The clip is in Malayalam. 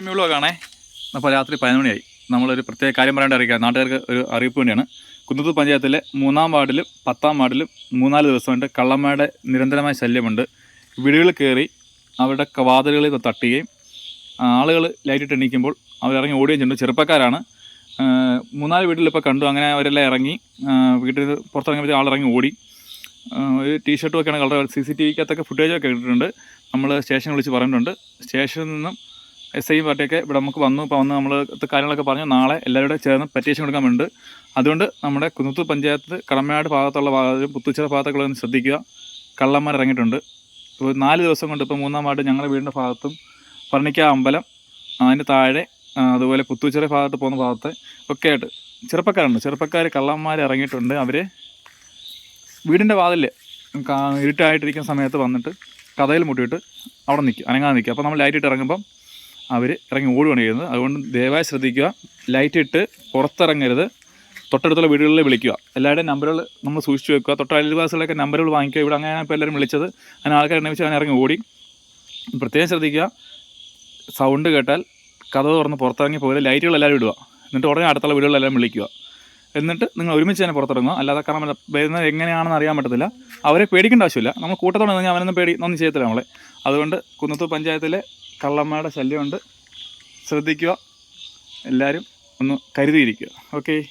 വ്ളോഗാണേ അപ്പോൾ രാത്രി പതിനൊന്ന് മണിയായി. നമ്മളൊരു പ്രത്യേക കാര്യം പറയാണ്ട് അറിയിക്കുക നാട്ടുകാർക്ക് ഒരു അറിയിപ്പ് വേണ്ടിയാണ്. കുന്നത്തൂർ പഞ്ചായത്തിലെ മൂന്നാം വാർഡിലും പത്താം വാർഡിലും മൂന്നാൽ ദിവസമായിട്ട് കള്ളമ്മയുടെ നിരന്തരമായ ശല്യമുണ്ട്. വീടുകളിൽ കയറി അവരുടെ വാതിലുകളിൽ തട്ടുകയും ആളുകൾ ലൈറ്റിട്ട് എണീക്കുമ്പോൾ അവരിറങ്ങി ഓടുകയും ചെയ്യുന്നു ചെറുപ്പക്കാരാണ്. മൂന്നാൽ വീട്ടിൽ ഇപ്പോൾ കണ്ടു. അങ്ങനെ അവരെല്ലാം ഇറങ്ങി വീട്ടിൽ പുറത്തിറങ്ങിയപ്പോൾ ആളിറങ്ങി ഓടി. ഒരു ഒരു ടീഷർട്ടും ഒക്കെയാണ് കളർ. സി സി ടി വിക്കകത്തൊക്കെ ഫുട്ടേജൊക്കെ ഇട്ടിട്ടുണ്ട്. നമ്മൾ സ്റ്റേഷൻ വിളിച്ച് പറഞ്ഞിട്ടുണ്ട് സ്റ്റേഷനിൽ നിന്നും എസ് ഐ പാർട്ടിയൊക്കെ ഇവിടെ നമുക്ക് വന്നു. ഇപ്പോൾ വന്ന് നമ്മൾ കാര്യങ്ങളൊക്കെ പറഞ്ഞു. നാളെ എല്ലാവരും ചേർന്ന് പെറ്റീഷൻ കൊടുക്കാൻ വേണ്ടി അതുകൊണ്ട് നമ്മുടെ കുന്നത്തൂർ പഞ്ചായത്ത് കടമയാട് ഭാഗത്തുള്ള ഭാഗത്തും പുത്തുച്ചിറ ഭാഗത്തൊക്കെ ശ്രദ്ധിക്കുക. കള്ളന്മാർ ഇറങ്ങിയിട്ടുണ്ട്. ഇപ്പോൾ നാല് ദിവസം കൊണ്ട് ഇപ്പോൾ മൂന്നാം വാർഡ് ഞങ്ങളുടെ വീടിന്റെ ഭാഗത്തും പറഞ്ഞിക്ക അമ്പലം അതിന്റെ താഴെ അതുപോലെ പുത്തുച്ചിറ ഭാഗത്ത് പോകുന്ന ഭാഗത്ത് ഒക്കെ ആയിട്ട് ചെറുപ്പക്കാരുണ്ട്. ചെറുപ്പക്കാർ കള്ളന്മാർ ഇറങ്ങിയിട്ടുണ്ട്. അവർ വീടിന്റെ വാതിൽ ഇരുട്ടായിട്ടിരിക്കുന്ന സമയത്ത് വന്നിട്ട് കഥയിൽ മുട്ടിയിട്ട് അവിടെ നിൽക്കും. അനങ്ങാതെ നിൽക്കും. അപ്പോൾ നമ്മൾ ലൈറ്റ് ഇട്ട് ഇറങ്ങുമ്പം അവർ ഇറങ്ങി ഓടുകയാണ് ചെയ്യുന്നത്. അതുകൊണ്ട് ദയവായി ശ്രദ്ധിക്കുക. ലൈറ്റ് ഇട്ട് പുറത്തിറങ്ങരുത്. തൊട്ടടുത്തുള്ള വീടുകളിൽ വിളിക്കുക. എല്ലാവരുടെയും നമ്പറുകൾ നമ്മൾ സൂക്ഷിച്ച് വെക്കുക. തൊട്ട അയൽവാസികളൊക്കെ നമ്പറുകൾ വാങ്ങിക്കുക. ഇവിടെ അങ്ങനെ ഇപ്പോൾ എല്ലാവരും വിളിച്ചത്. അങ്ങനെ ആൾക്കാർ എണ്ണിച്ച് അങ്ങനെ ഇറങ്ങി ഓടി. പ്രത്യേകം ശ്രദ്ധിക്കുക. സൗണ്ട് കേട്ടാൽ കഥ തുറന്ന് പുറത്തിറങ്ങി പോകരുത് ലൈറ്റുകൾ എല്ലാവരും ഇടുക. എന്നിട്ട് ഉടനെ അടുത്തുള്ള വീടുകളെല്ലാം വിളിക്കുക. എന്നിട്ട് നിങ്ങൾ ഒരുമിച്ച് തന്നെ പുറത്തിറങ്ങുക. അല്ലാതെ കാരണം വരുന്നത് എങ്ങനെയാണെന്ന് അറിയാൻ പറ്റത്തില്ല. അവരെ പേടിക്കേണ്ട ആവശ്യമില്ല. നമ്മൾ കൂട്ടത്തോടെ നിന്ന് അവനൊന്നും പേടി ഒന്നും ചെയ്യത്തില്ല നമ്മളെ. അതുകൊണ്ട് കുന്നത്തൂർ പഞ്ചായത്തിലെ കള്ളന്മാരുടെ ശല്യമുണ്ട്. ശ്രദ്ധിക്കുക. എല്ലാവരും ഒന്ന് കരുതിയിരിക്കുക. ഓക്കെ